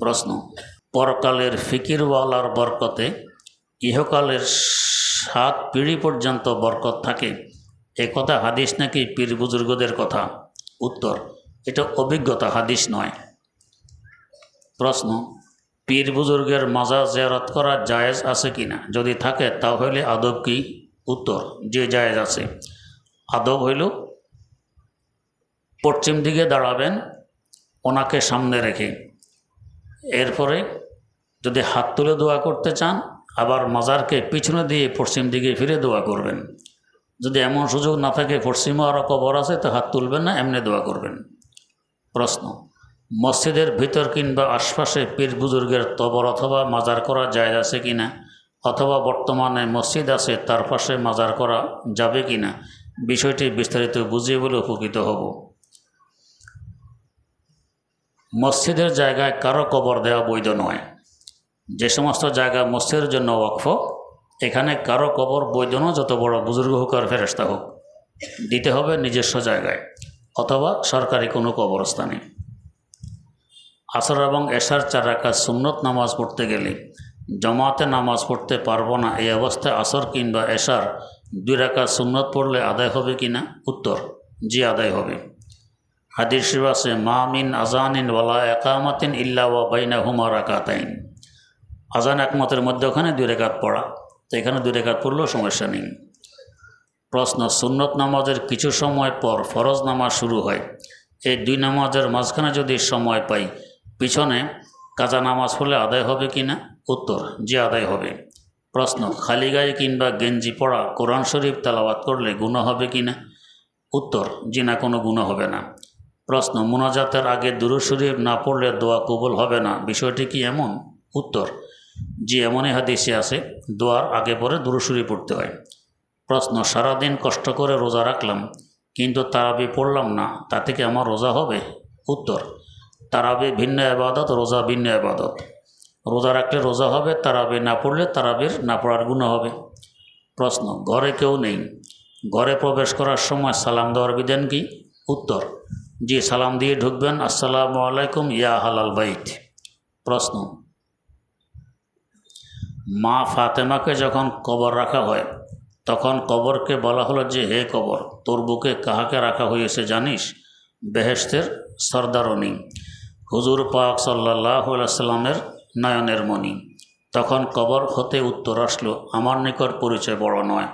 প্রশ্ন, পরকালের ফিকিরওয়ালার বরকতে ইহকালের সাত পিঢ়ি পর্যন্ত বরকত থাকে। এ কথা হাদিস নাকি পীর বুজুর্গদের কথা? উত্তর, এটা অভিজ্ঞতা, হাদিস নয়। প্রশ্ন, পীর বুজুর্গের মাজার জিয়ারত করা জায়েজ আছে কি না? যদি থাকে, তাহলে আদব কি? উত্তর, যে জায়েজ আছে। আদব হইল, পশ্চিম দিকে দাঁড়াবেন, ওনাকে সামনে রেখে। এরপরে যদি হাত তুলে দোয়া করতে চান, আবার মাজারকে পিছনে দিয়ে পশ্চিম দিকে ফিরে দোয়া করবেন। যদি এমন সুযোগ না থাকে, পশ্চিমে আরও কবর আছে, তো হাত তুলবেন না, এমনি দোয়া করবেন। প্রশ্ন, মসজিদের ভিতর কিংবা আশপাশে পীর বুজুর্গের তবর অথবা মাজার করা যায় আছে কি না? অথবা বর্তমানে মসজিদ আছে, তার পাশে মাজার করা যাবে কি না? বিষয়টি বিস্তারিত বুঝিয়ে বলে উপকৃত হব। মসজিদের জায়গায় কারও কবর দেওয়া বৈধ নয়। যে সমস্ত জায়গা মসজিদের জন্য ওয়াকফ, এখানে কারও কবর বৈধ নয়, যত বড় বুজুর্গ হোক আর ফেরস্তা হোক। দিতে হবে নিজস্ব জায়গায়, অথবা সরকারি কোনো কবরস্থানে। আসর এবং এশার চার রাখা সুন্নত নামাজ পড়তে গেলে জমাতে নামাজ পড়তে পারব না, এই অবস্থায় আসর কিংবা এশার দুই রাখা সুন্নত পড়লে আদায় হবে কি না উত্তর, জি, আদায় হবে। হাদির শিবাসে মা মিন আজানিন ওয়ালা একামাতিন ইল্লা ওয়া বাইনা হুমা রাকাতাইন আজান একমতের মধ্যে ওখানে দুই রেখাত পড়া, তো এখানে দুই রেখাত পড়লেও সমস্যা নেই। প্রশ্ন, সুন্নত নামাজের কিছু সময় পর ফরজ নামাজ শুরু হয়? এই দুই নামাজের মাঝখানে যদি সময় পাই, পিছনে কাজা নামাজ পড়লে আদায় হবে কি না? উত্তর যে আদায় হবে। প্রশ্ন, খালি গায়ে কিংবা গেঞ্জি পড়া কোরআন শরীফ তালাবাত করলে গুণা হবে কি না? উত্তর, জি, না, কোনো গুণা হবে না। প্রশ্ন, মোনাজাতের আগে দুরু শরীফ না পড়লে দোয়া কবুল হবে না? বিষয়টি কি এমন? উত্তর যে এমনই হাদিসে আছে, দোয়ার আগে পরে দুরু শরীফ পড়তে হয়। প্রশ্ন, সারাদিন কষ্ট করে রোজা রাখলাম, কিন্তু তারাবি পড়লাম না তা থেকে আমার রোজা হবে? উত্তর, তারাবি ভিন্ন আবাদত, রোজা ভিন্ন আবাদত। রোজা রাখলে রোজা হবে, তারাবি না পড়লে তারাবির না পড়ার গুণ হবে। প্রশ্ন, ঘরে কেউ নেই, ঘরে প্রবেশ করার সময় সালাম দেওয়ার বিধান কি? উত্তর জি, সালাম দিয়ে ঢুকবেন। আসসালামু আলাইকুম, ইয়া হালাল বাইত। প্রশ্ন। মা ফাতেমাকে যখন কবর রাখা হয়, তখন কবরকে বলা হলো যে, হে কবর, তোর বুকে কাহাকে রাখা হয়েছে জানিস? বেহেস্তের সর্দারণী, হুজুর পাক সাল্লাহ সাল্লামের নয়নের মণি। তখন কবর হতে উত্তর আসলো, আমার নিকট পরিচয় বড় নয়।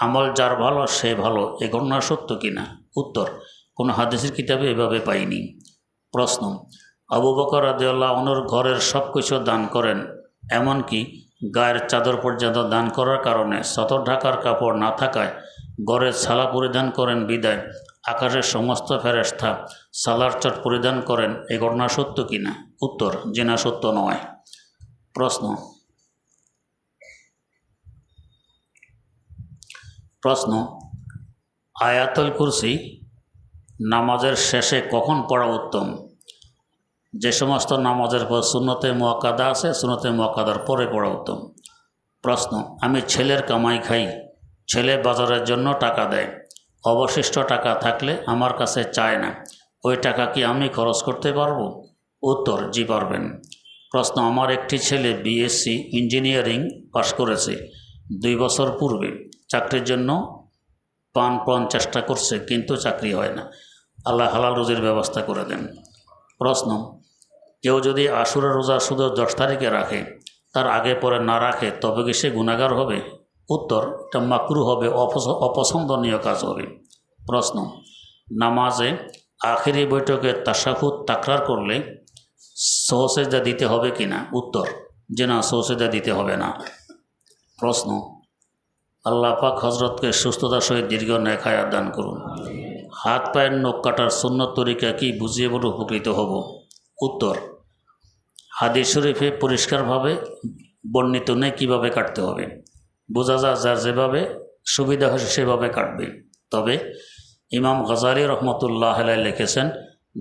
আমল যার ভালো, সে ভালো। এ ঘটনা সত্য কিনা? উত্তর কোনো হাদিসের কিতাবে এভাবে পাইনি। প্রশ্ন, আবু বকর আদিউল্লাহ অনুর ঘরের সব কিছু দান করেন, এমনকি গায়ের চাদর পর্যন্ত দান করার কারণে সতর ঢাকার কাপড় না থাকায় গড়ের ছালা পরিধান করেন বিদায়, আকাশের সমস্ত ফেরেস্তা সালার চট পরিধান করেন, এ ঘটনা সত্য কিনা? উত্তর, জেনা সত্য নয়। প্রশ্ন প্রশ্ন, আয়াতুল কুরসি নামাজের শেষে কখন পড়া উত্তম? যে সমস্ত নামাজের পর শূন্যতে মোয়াক্কাদা আছে শূন্যতে মোয়াক্কাদার পরে পড়া উত্তম। প্রশ্ন, আমি ছেলের কামাই খাই, ছেলে বাজারের জন্য টাকা দেয়, অবশিষ্ট টাকা থাকলে আমার কাছে চায় না, ওই টাকা কি আমি খরচ করতে পারব? উত্তর, জি পারবেন। প্রশ্ন, আমার একটি ছেলে বিএসসি ইঞ্জিনিয়ারিং পাশ করেছে, দুই বছর পূর্বে, চাকরির জন্য পান চেষ্টা করছে, কিন্তু চাকরি হয় না। আল্লাহ হালাল রুজির ব্যবস্থা করে দেন। প্রশ্ন, কেউ যদি আশুরা রোজা শুধু দশ তারিখে রাখে, তার আগে পরে না রাখে, তবে কি সে গুণাগার হবে? উত্তর, এটা মাকরু হবে অপছ- অপছন্দনীয় কাজ হবে। প্রশ্ন, নামাজে আখেরি বৈঠকে তাসাহুদ তাকরার করলে সহসেজা দিতে হবে কি না? উত্তর, যে না সহসেজা দিতে হবে না। প্রশ্ন, আল্লাহ পাক হজরতকে সুস্থতার সহিত দীর্ঘ নেখায় দান করুন। হাত পায়ের নখ কাটার সুন্নত তরিকা কি বুঝিয়ে বলে, উপকৃত হব। উত্তর, হাদিস শরীফে পরিষ্কারভাবে বর্ণিত নেই কীভাবে কাটতে হবে। বোঝা যায় যার যেভাবে সুবিধা হয় সেভাবে কাটবে। তবে ইমাম গজালি রহমতুল্লাহ আলাই লিখেছেন,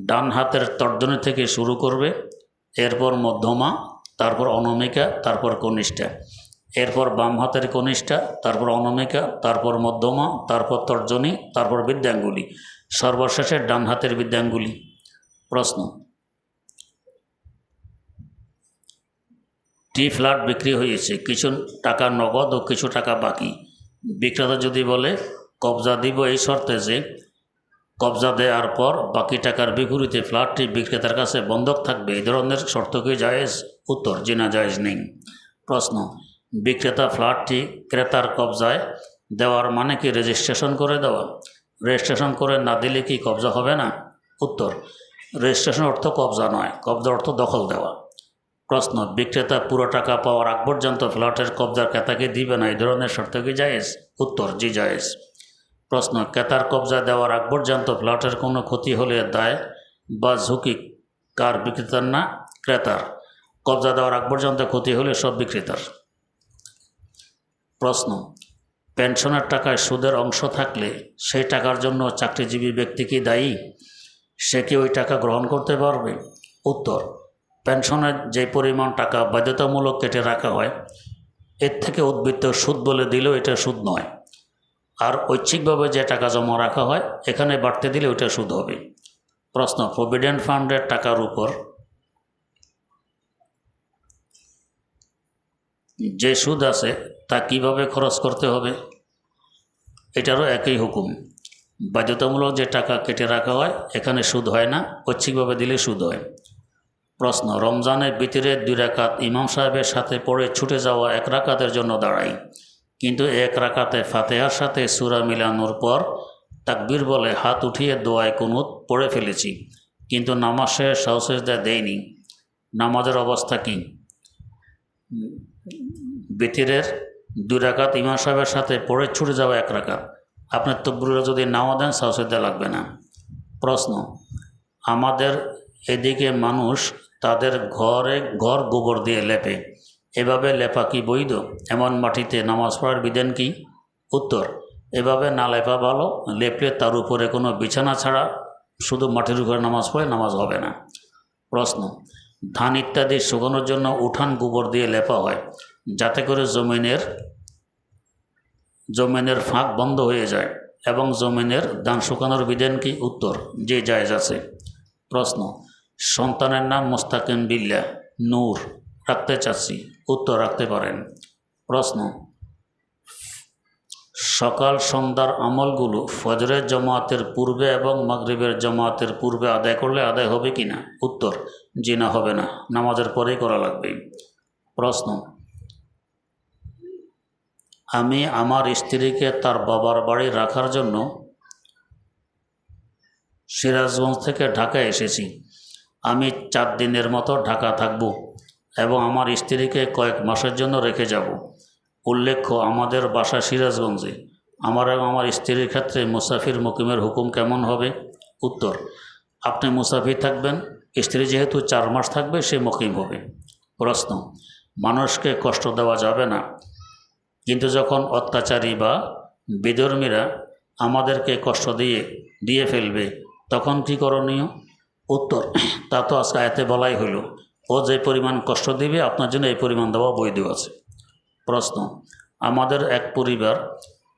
ডান হাতের তর্জনী থেকে শুরু করবে, এরপর মধ্যমা, তারপর অনমিকা, তারপর কনিষ্ঠা। এরপর বাম হাতের কনিষ্ঠা, তারপর অনমিকা, তারপর মধ্যমা, তারপর তর্জনী, তারপর বিদ্যাঙ্গুলি। সর্বশেষে ডান হাতের বিদ্যাঙ্গুলি। প্রশ্ন। টি ফ্ল্যাট বিক্রি হয়েছে, কিছু টাকা নগদ ও কিছু টাকা বাকি। বিক্রেতা যদি বলে, কবজা দিব এই শর্তে যে, কবজা দেওয়ার পর বাকি টাকার বিপরীতে ফ্ল্যাটটি বিক্রেতার কাছে বন্ধক থাকবে। এই ধরনের শর্ত কি জায়েজ? উত্তর, জিনা জায়েজ নেই। প্রশ্ন। বিক্রেতা ফ্ল্যাটটি ক্রেতার কবজায় দেওয়ার মানে কি রেজিস্ট্রেশন করে দেওয়া? রেজিস্ট্রেশন করে না দিলে কি কবজা হবে না? উত্তর রেজিস্ট্রেশন অর্থ কবজা নয়, কবজা অর্থ দখল দেওয়া। প্রশ্ন, বিক্রেতা পুরো টাকা পাওয়ার আগ পর্যন্ত ফ্ল্যাটের কবজার ক্রেতাকে দিবে না, এই ধরনের শর্ত কি জায়েজ? উত্তর, জি জায়েজ। প্রশ্ন, ক্রেতার কবজা দেওয়ার আগ পর্যন্ত ফ্ল্যাটের কোনো ক্ষতি হলে দায় বা ঝুঁকি কার বিক্রেতার না? ক্রেতার। কবজা দেওয়ার আগ পর্যন্ত ক্ষতি হলে সব বিক্রেতার। প্রশ্ন, পেনশনের টাকায় সুদের অংশ থাকলে সেই টাকার জন্য চাকরিজীবী ব্যক্তি কি দায়ী? সে কি ওই টাকা গ্রহণ করতে পারবে? উত্তর, পেনশনের যে পরিমাণ টাকা বাধ্যতামূলক কেটে রাখা হয়, এর থেকে উদ্বৃত্ত সুদ বলে দিলেও এটা সুদ নয়। আর ঐচ্ছিকভাবে যে টাকা জমা রাখা হয়, এখানে বাড়তে দিলে ওইটা সুদ হবে। প্রশ্ন, প্রভিডেন্ট ফান্ডের টাকার উপর যে সুদ আছে, তা কীভাবে খরচ করতে হবে? এটারও একই হুকুম। বাধ্যতামূলক যে টাকা কেটে রাখা হয়, এখানে সুদ হয় না, ঐচ্ছিকভাবে দিলে সুদ হয়। প্রশ্ন, রমজানের ভিতরে দুই রাকাত ইমাম সাহেবের সাথে পড়ে ছুটে যাওয়া এক রাকাতের জন্য দাঁড়াই। কিন্তু এক রাকাতে ফাতেহার সাথে সুরা মিলানোর পর তাকবীর বলে হাত উঠিয়ে দোয়ায় কুনুত পড়ে ফেলেছি। কিন্তু নামাজ শেষ সাহসেজদা দেয়নি। নামাজের অবস্থা কী? বেতিরের দুই রাকাত ইমাম সাহেবের সাথে পড়ে ছুটে যাওয়া এক রাকাত। আপনার তকবুরা যদি নাও দেন সাহসেদা লাগবে না। প্রশ্ন, আমাদের এদিকে মানুষ তাদের ঘরে ঘর গোবর দিয়ে লেপে। এভাবে লেপা কি বৈধ? এমন মাটিতে নামাজ পড়ার বিধান কি? উত্তর, এভাবে না লেপা ভালো, লেপলে তার উপরে কোনো বিছানা ছাড়া শুধু মাটির উপরে নামাজ পড়ে নামাজ হবে না। প্রশ্ন, ধান ইত্যাদি শুকানোর জন্য উঠান গোবর দিয়ে লেপা হয়। যাতে করে জমিনের জমিনের ফাঁক বন্ধ হয়ে যায় এবং জমিনের দান শুকানোর বিধান কি? উত্তর, যে জায়জ আছে। প্রশ্ন, সন্তানের নাম মোস্তাকিম বিল্লা নূর, রাখতে চাচ্ছি, উত্তর রাখতে পারেন। প্রশ্ন, সকাল সন্ধ্যার আমলগুলো ফজরের জমাতের পূর্বে এবং মাগরিবের জমাতের পূর্বে আদায় করলে আদায় হবে কি না উত্তর জি না হবে না, নামাজের পরেই করা লাগবে। প্রশ্ন আমি আমার স্ত্রীকে তার বাবার বাড়ি রাখার জন্য সিরাজগঞ্জ থেকে ঢাকা এসেছি। আমি চার দিনের মতো ঢাকা থাকব এবং আমার স্ত্রীকে কয়েক মাসের জন্য রেখে যাব। উল্লেখ্য, আমাদের বাসা সিরাজগঞ্জে। আমার এবং আমার স্ত্রীর ক্ষেত্রে মুসাফির মুকিমের হুকুম কেমন হবে? উত্তর, আপনি মুসাফির থাকবেন, স্ত্রী যেহেতু চার মাস থাকবে সে মুকিম হবে। প্রশ্ন, মানুষকে কষ্ট দেওয়া যাবে না। কিন্তু যখন অত্যাচারী বা বিধর্মীরা আমাদেরকে কষ্ট দিয়ে দিয়ে ফেলবে, তখন কী করণীয়? উত্তর, তা তো আজকে আয়তে বলাই হইল। ও যে পরিমাণ কষ্ট দিবে, আপনার জন্য এই পরিমাণ দেওয়া বৈধ আছে। প্রশ্ন, আমাদের এক পরিবার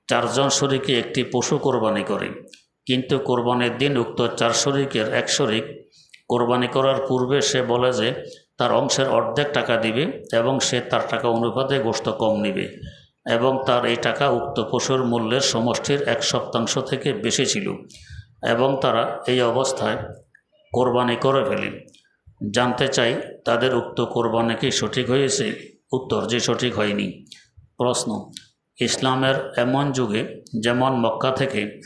চারজন শরিকে একটি পশু কোরবানি করে, কিন্তু কোরবানির দিন উক্ত চার শরিকের এক শরিক কোরবানি করার পূর্বে সে বলে যে, তার অংশের অর্ধেক টাকা দিবে এবং সে তার টাকা অনুপাতে গোস্ত কম নিবে। এবং তার এই টাকা উক্ত পশুর মূল্যের সমষ্টির এক শতাংশ থেকে বেশি ছিল এবং তারা এই অবস্থায় কোরবানি করে ফেলে। জানতে চাই, তাদের উক্ত কোরবানি কি সঠিক হয়েছে? উত্তর, যে সঠিক হয়নি। প্রশ্ন, ইসলামের এমন যুগে, যেমন মক্কা থেকে,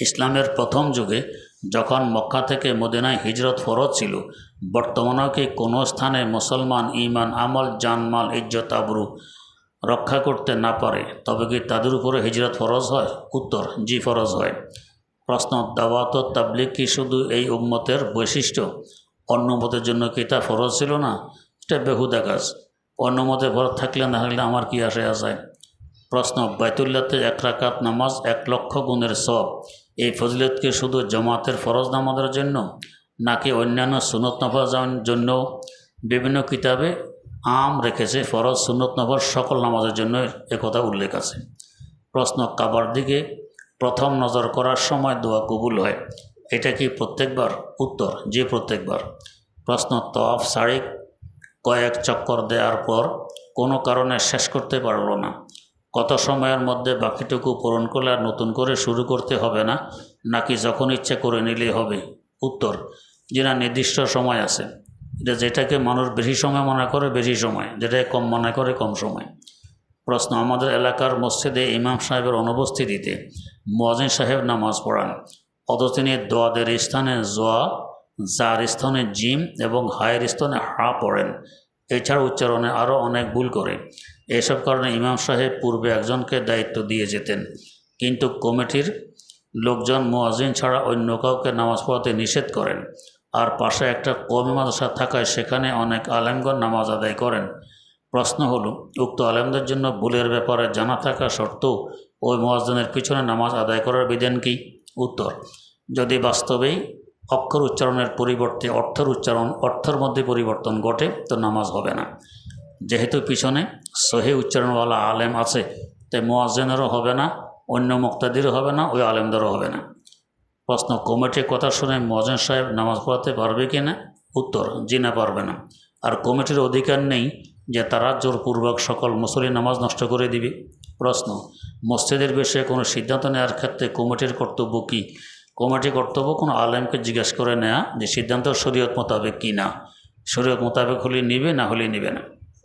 ইসলামের প্রথম যুগে, যখন মক্কা থেকে মদিনায় হিজরত ফরজ ছিল, বর্তমানেও কি কোনো স্থানে মুসলমান ইমান, আমল জানমাল ইজ্জত, আবরু রক্ষা করতে না পারে, তবে কি তাদের উপরে হিজরত ফরজ হয়? উত্তর, জি, ফরজ হয়। প্রশ্ন, দাওয়াত তাবলিক কি শুধু এই উম্মতের বৈশিষ্ট্য? অন্য মতের জন্য কি তা ফরজ ছিল না? এটা বেহুদা কাজ। অন্য মতে ফরজ থাকলে না থাকলে আমার কি আসে আসায় প্রশ্ন, বাইতুল্লাতে এক রাকাত নামাজ এক লক্ষ গুণের সব এই ফজলত কি শুধু জমাতের ফরজ নামাজের জন্য, নাকি অন্যান্য সুনত নফার জন্য বিভিন্ন কিতাবে আম রেখেছে, ফরজ সুনত নফর সকল নামাজের জন্য একথা উল্লেখ আছে। প্রশ্ন, কাবার দিকে প্রথম নজর করার সময় দোয়া কবুল হয়। এটা কি প্রত্যেকবার? উত্তর, যে প্রত্যেকবার। প্রশ্ন তফ সাড়ে কয়েক চক্কর দেওয়ার পর কোনো কারণে শেষ করতে পারল না। কত সময়ের মধ্যে বাকিটুকু পূরণ করলে আর নতুন করে শুরু করতে হবে না, নাকি যখন ইচ্ছে করে নিলেই হবে? উত্তর, যেটা নির্দিষ্ট সময় আছে। এটা যেটাকে মানুষ বেশি সময় মনে করে, বেশি সময়। যেটাকে কম মনে করে, কম সময়। প্রশ্ন, আমাদের এলাকার মসজিদে ইমাম সাহেবের অনুপস্থিতিতে মোয়াজিন সাহেব নামাজ পড়ান। অথচ তিনি দোয়াদের স্থানে জোয়া, যার স্থানে জিম এবং হায়ের স্থানে হা পড়েন। এছাড়া উচ্চারণে আরও অনেক ভুল করে। এসব কারণে ইমাম সাহেব পূর্বে একজনকে দায়িত্ব দিয়ে যেতেন। কিন্তু কমিটির লোকজন মোয়াজিন ছাড়া অন্য কাউকে নামাজ পড়াতে নিষেধ করেন। আর পাশে একটা কমি মাদ্রাসা থাকায় সেখানে অনেক আলেমগণ নামাজ আদায় করেন। প্রশ্ন হলো, উক্ত আলেমদের জন্য ভুলের ব্যাপারে জানা থাকা সত্ত্বেও ওই মোয়াজ্জনের পিছনে নামাজ আদায় করার বিধান কি? উত্তর, যদি বাস্তবেই অক্ষর উচ্চারণের পরিবর্তে অর্থের উচ্চারণ অর্থের মধ্যে পরিবর্তন ঘটে, তো নামাজ হবে না। যেহেতু পিছনে সহি উচ্চারণওয়ালা আলেম আছে, তাই মোয়াজ্জেনেরও হবে না, অন্য মুক্তাদিরও হবে না, ওই আলেমদেরও হবে না। প্রশ্ন, কমিটির কথা শুনে মহাজন সাহেব নামাজ পড়াতে পারবে কি না? উত্তর, জি না, পারবে না। আর কমিটির অধিকার নেই যে তারা জোরপূর্বক সকল মুসলি নামাজ নষ্ট করে দিবে। প্রশ্ন, মসজিদের বিষয়ে কোনো সিদ্ধান্ত নেওয়ার ক্ষেত্রে কমিটির কর্তব্য কী? কমিটির কর্তব্য কোনো আলেমকে জিজ্ঞেস করে নেওয়া যে সিদ্ধান্ত শরীয়ত মোতাবেক কি না? শরীয়ত মোতাবেক হলে নিবে না হলে নিবে না।